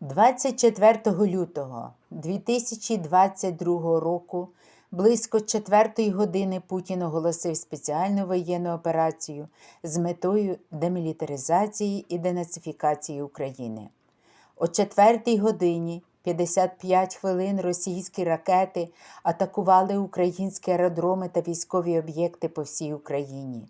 24 лютого 2022 року близько 4 години Путін оголосив спеціальну воєнну операцію з метою демілітаризації і денацифікації України. О 4 годині 55 хвилин російські ракети атакували українські аеродроми та військові об'єкти по всій Україні.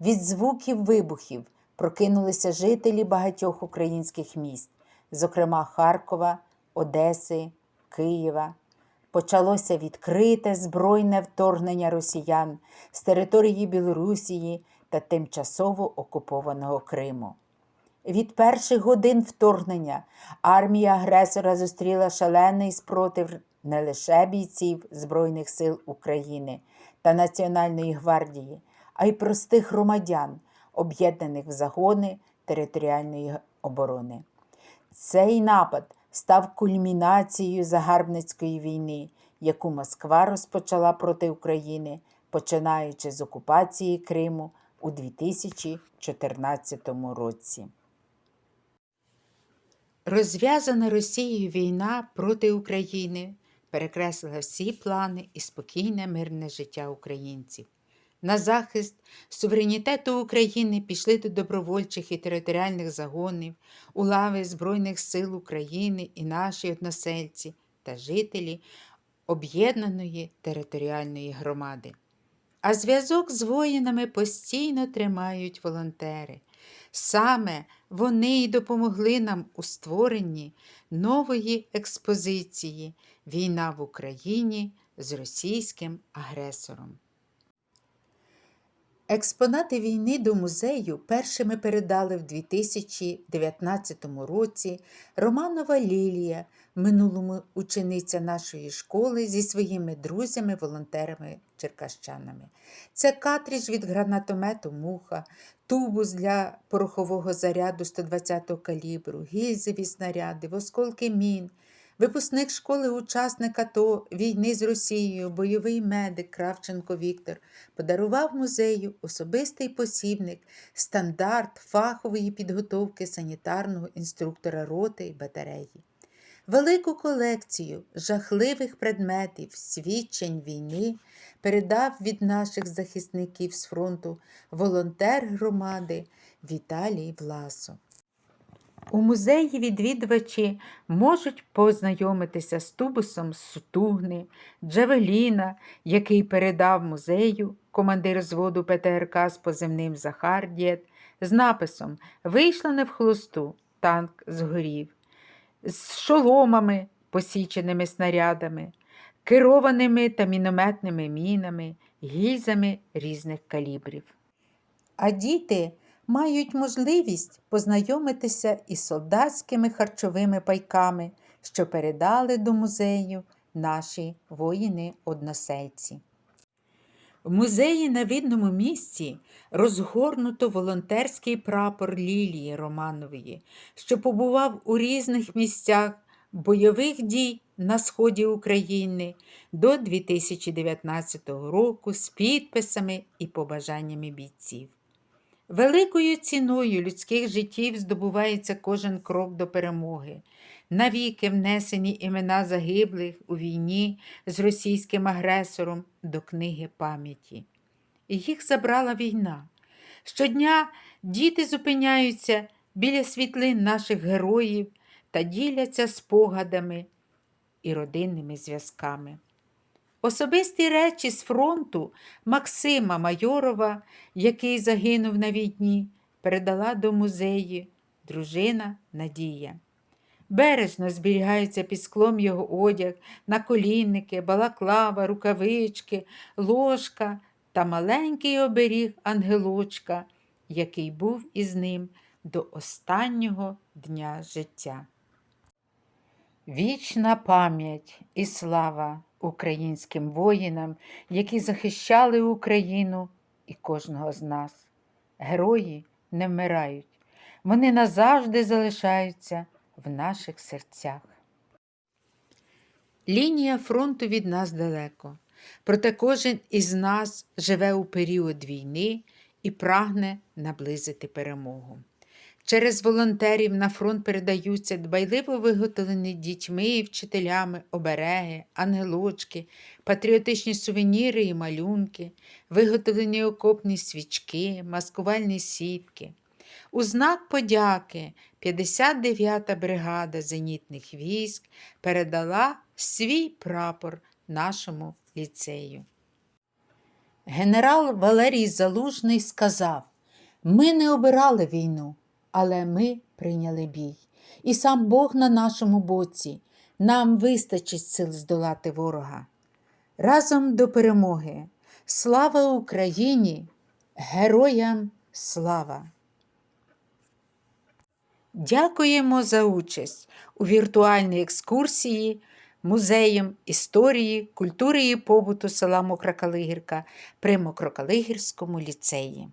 Від звуків вибухів прокинулися жителі багатьох українських міст, зокрема Харкова, Одеси, Києва. Почалося відкрите збройне вторгнення росіян з території Білорусії та тимчасово окупованого Криму. Від перших годин вторгнення армія агресора зустріла шалений спротив не лише бійців Збройних сил України та Національної гвардії, а й простих громадян, об'єднаних в загони територіальної оборони. Цей напад став кульмінацією загарбницької війни, яку Москва розпочала проти України, починаючи з окупації Криму у 2014 році. Розв'язана Росією війна проти України перекреслила всі плани і спокійне мирне життя українців. На захист суверенітету України пішли до добровольчих і територіальних загонів, у лави Збройних сил України і наші односельці та жителі об'єднаної територіальної громади. А зв'язок з воїнами постійно тримають волонтери. Саме вони й допомогли нам у створенні нової експозиції Війна в Україні з російським агресором. Експонати війни до музею першими передали в 2019 році Романова Лілія, минулому учениця нашої школи зі своїми друзями-волонтерами черкащанами. Це картридж від гранатомету Муха, тубус для порохового заряду 120-го калібру, гільзові снаряди, осколки мін. Випускник школи учасник АТО війни з Росією, бойовий медик Кравченко Віктор подарував музею особистий посібник, стандарт фахової підготовки санітарного інструктора роти і батареї. Велику колекцію жахливих предметів, свідчень війни передав від наших захисників з фронту волонтер громади Віталій Власов. У музеї відвідувачі можуть познайомитися з тубусом Сутугни, Джавеліна, який передав музею командир зводу ПТРК з позивним Захар Дєд, з написом Вийшла не в хлосту, танк згорів, з шоломами, посіченими снарядами, керованими та мінометними мінами, гільзами різних калібрів. А діти мають можливість познайомитися із солдатськими харчовими пайками, що передали до музею наші воїни-односельці. В музеї на видному місці розгорнуто волонтерський прапор Лілії Романової, що побував у різних місцях бойових дій на сході України до 2019 року з підписами і побажаннями бійців. Великою ціною людських життів здобувається кожен крок до перемоги. Навіки внесені імена загиблих у війні з російським агресором до книги пам'яті. Їх забрала війна. Щодня діти зупиняються біля світлин наших героїв та діляться спогадами і родинними зв'язками. Особисті речі з фронту Максима Майорова, який загинув на війні, передала до музею дружина Надія. Бережно зберігаються під склом його одяг, наколінники, балаклава, рукавички, ложка та маленький оберіг ангелочка, який був із ним до останнього дня життя. Вічна пам'ять і слава українським воїнам, які захищали Україну і кожного з нас. Герої не вмирають, вони назавжди залишаються в наших серцях. Лінія фронту від нас далеко, проте кожен із нас живе у період війни і прагне наблизити перемогу. Через волонтерів на фронт передаються дбайливо виготовлені дітьми і вчителями обереги, ангелочки, патріотичні сувеніри і малюнки, виготовлені окопні свічки, маскувальні сітки. У знак подяки 59-та бригада зенітних військ передала свій прапор нашому ліцею. Генерал Валерій Залужний сказав: Ми не обирали війну, але ми прийняли бій. І сам Бог на нашому боці. Нам вистачить сил здолати ворога. Разом до перемоги. Слава Україні! Героям слава! Дякуємо за участь у віртуальній екскурсії музеєм історії, культури і побуту села Мокра Калигірка при Мокрокалигірському ліцеї.